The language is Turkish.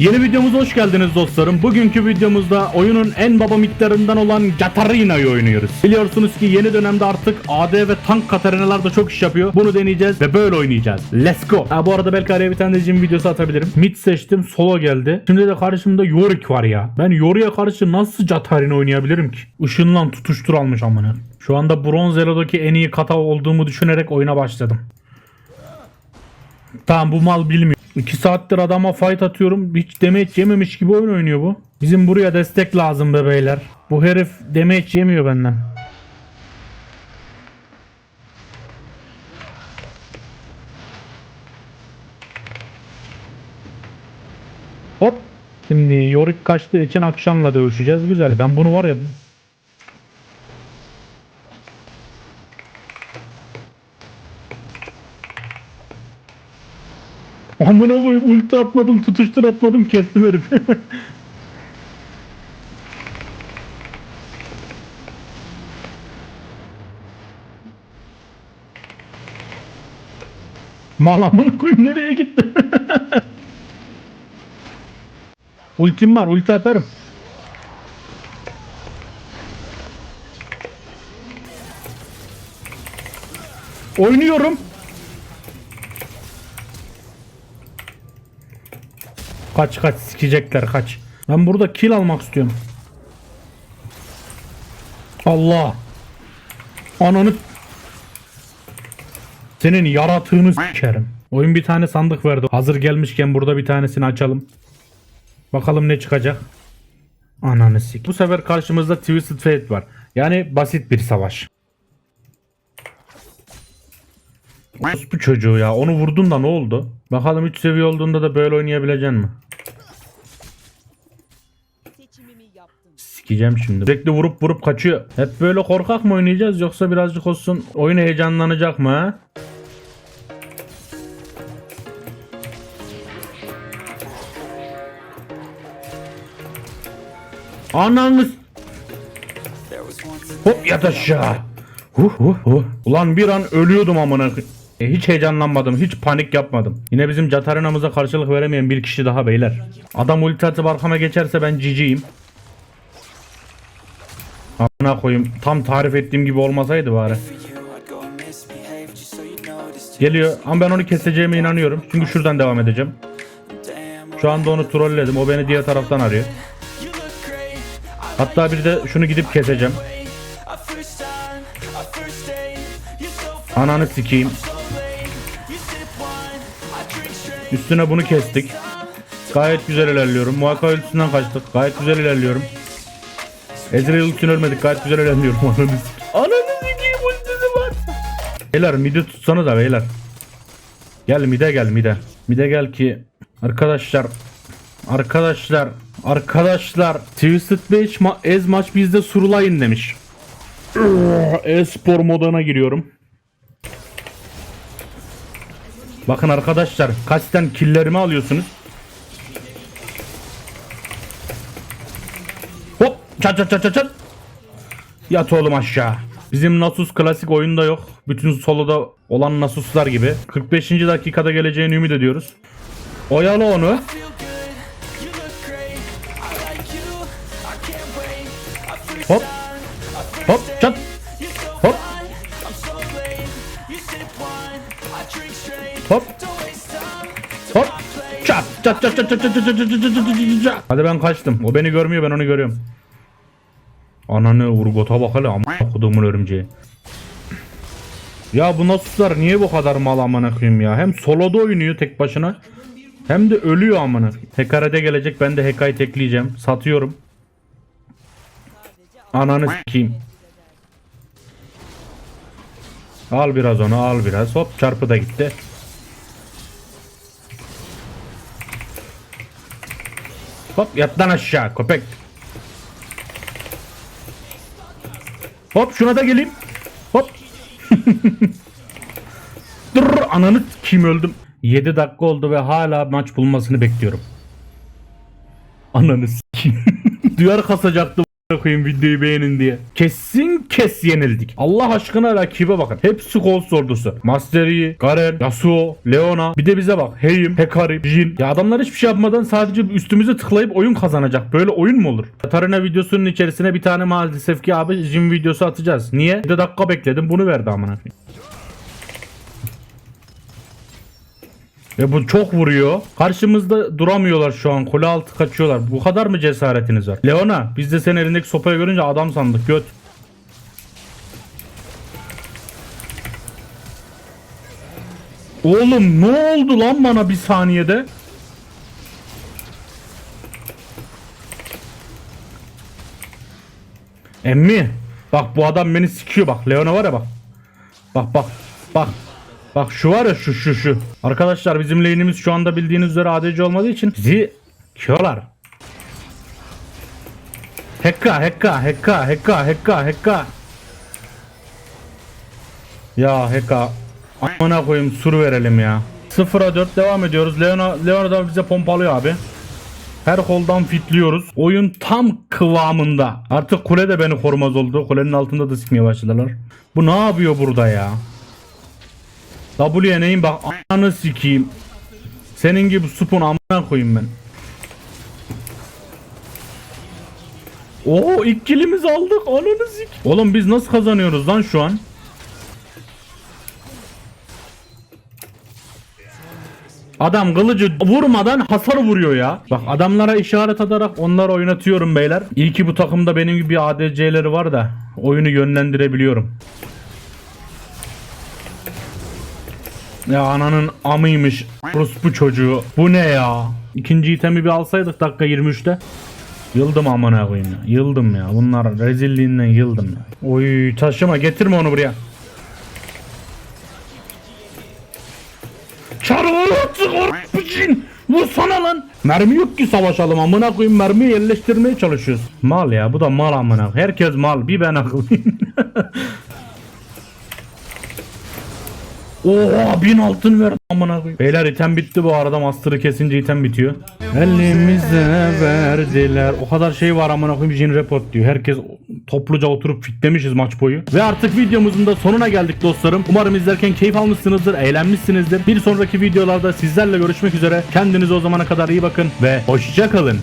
Yeni videomuza hoş geldiniz dostlarım. Bugünkü videomuzda oyunun en baba miktarından olan Gatarina'yı oynuyoruz. Biliyorsunuz ki yeni dönemde artık AD ve tank Katarinalar da çok iş yapıyor. Bunu deneyeceğiz ve böyle oynayacağız. Let's go. Ha, bu arada belki araya bir tane de videosu atabilirim. Mid seçtim. Solo geldi. Şimdi de karşımda Yorick var ya. Ben Yorick'e karşı nasıl Gatarina oynayabilirim ki? Işınlan tutuştur almış amına. Şu anda Bronz Elo'daki en iyi kata olduğumu düşünerek oyuna başladım. Tamam bu mal bilmiyor. 2 saattir adama fight atıyorum. Hiç damage yememiş gibi oyun oynuyor bu. Bizim buraya destek lazım be beyler. Bu herif damage yemiyor benden. Hop. Şimdi Yorick kaçtığı için akşamla dövüşeceğiz. Güzel. Ben bunu var ya Amına koyayım ulti atmadım tutuştur atmadım kestim herif. Mal amına koyayım nereye gitti? Ultim var ulti atarım. Oynuyorum. Kaç kaç sikecekler kaç. Ben burada kill almak istiyorum. Allah. Ananı senin yaratığını sikerim. Oyun bir tane sandık verdi. Hazır gelmişken burada bir tanesini açalım. Bakalım ne çıkacak. Ananı sik. Bu sefer karşımızda Twisted Fate var. Yani basit bir savaş. Bu çocuğu ya. Onu vurdun da ne oldu? Bakalım 3 seviye olduğunda da böyle oynayabilecek mi? Sikeceğim şimdi. Sürekli vurup vurup kaçıyor. Hep böyle korkak mı oynayacağız yoksa birazcık olsun oyun heyecanlanacak mı ha? Ananız. Hop yat aşağı. Huh huh huh. Ulan bir an ölüyordum amına. E, hiç heyecanlanmadım, hiç panik yapmadım. Yine bizim Catarina'mıza karşılık veremeyen bir kişi daha beyler. Adam ulti atıp arkama geçerse ben ciciyim. Amına koyayım. Tam tarif ettiğim gibi olmasaydı bari. Geliyor ama ben onu keseceğime inanıyorum. Çünkü şuradan devam edeceğim. Şu anda onu trolledim. O beni diğer taraftan arıyor. Hatta bir de şunu gidip keseceğim. Ananı sikeyim. Üstüne bunu kestik. Gayet güzel ilerliyorum. Muhakka ultisinden kaçtık. Gayet güzel ilerliyorum. Ezreal ultisini ölmedik. Gayet güzel ilerliyorum. Ananı. Ananı sikeyim ultisi var. Beyler midi tutsana da beyler. Gel mide gel mide. Mide gel ki arkadaşlar arkadaşlar arkadaşlar Twisted Match ma ez maç bizde surulayın demiş. E-spor moduna giriyorum. Bakın arkadaşlar kasten killerimi alıyorsunuz. Hop çat çat çat çat çat. Yat oğlum aşağı. Bizim Nasus klasik oyunda yok. Bütün soloda olan Nasus'lar gibi. 45. dakikada geleceğini ümit ediyoruz. Oyalı onu. Hop. Hop çat. Hop. Hop. Hop. Çat. Çat çat çat çat çat çat çat çat çat. Hadi ben kaçtım. O beni görmüyor ben onu görüyorum. Ananı vurgota bak hele amma kodumun örümceği. Ya bu Nasus'lar niye bu kadar mal amına koyayım ya? Hem soloda oynuyor tek başına. Hem de ölüyor amına. Hekarede gelecek ben de Heka'yı tekleyeceğim. Satıyorum. Ananı sikeyim. Al biraz onu al biraz. Hop çarpı da gitti. Hop yat lan aşağı köpek. Hop şuna da geleyim. Hop. Dur ananı kim öldüm. 7 dakika oldu ve hala maç bulmasını bekliyorum. Ananı s**eyim. Duyar kasacaktım. Koyayım videoyu beğenin diye. Kesin kes yenildik. Allah aşkına rakibe bakın. Hepsi Ghost ordusu. Master Yi, Garen, Yasuo, Leona. Bir de bize bak. Heyim, Hekari, Jin. Ya adamlar hiçbir şey yapmadan sadece üstümüze tıklayıp oyun kazanacak. Böyle oyun mu olur? Katarina videosunun içerisine bir tane maalesef ki abi Jin videosu atacağız. Niye? Bir de dakika bekledim bunu verdi amına koyayım. Ve bu çok vuruyor. Karşımızda duramıyorlar şu an. Kule altı kaçıyorlar. Bu kadar mı cesaretiniz var? Leona biz de senin elindeki sopayı görünce adam sandık. Göt. Oğlum ne oldu lan bana bir saniyede? Emmi. Bak bu adam beni sikiyor bak. Leona var ya bak. Bak bak. Bak. Bak şu var ya şu şu şu. Arkadaşlar bizim lane'imiz şu anda bildiğiniz üzere ADC olmadığı için bizi kiyorlar. Hekka hekka hekka hekka hekka hekka. Ya hekka. Amına koyayım sur verelim ya. 0'a 4 devam ediyoruz. Leona, Leona da bize pompalıyor abi. Her koldan fitliyoruz. Oyun tam kıvamında. Artık kule de beni korumaz oldu. Kulenin altında da sikmeye başladılar. Bu ne yapıyor burada ya? W'ye neyim bak ananı sikeyim. Senin gibi supun amına koyayım ben. Oo ilk kilimizi aldık ananı sik. Oğlum biz nasıl kazanıyoruz lan şu an? Adam kılıcı vurmadan hasar vuruyor ya. Bak adamlara işaret ederek onları oynatıyorum beyler. İyi ki bu takımda benim gibi ADC'leri var da oyunu yönlendirebiliyorum. Ya ananın amıymış. Rus bu çocuğu. Bu ne ya? İkinci itemi bir alsaydık dakika 23'te. Yıldım amına koyayım ya. Yıldım ya. Bunlar rezilliğinden yıldım ya. Oy taşıma getirme onu buraya. Çarığı attık orpicin. Vursana lan. Mermi yok ki savaşalım amına koyayım mermiyi yerleştirmeye çalışıyoruz. Mal ya bu da mal amına. Herkes mal bir ben akıllıyım. Oha bin altın ver amına koyayım. Beyler item bitti bu arada master'ı kesince item bitiyor. Elimize verdiler. O kadar şey var amına koyayım Jin report diyor. Herkes topluca oturup fitlemişiz maç boyu. Ve artık videomuzun da sonuna geldik dostlarım. Umarım izlerken keyif almışsınızdır, eğlenmişsinizdir. Bir sonraki videolarda sizlerle görüşmek üzere. Kendinize o zamana kadar iyi bakın ve hoşça kalın.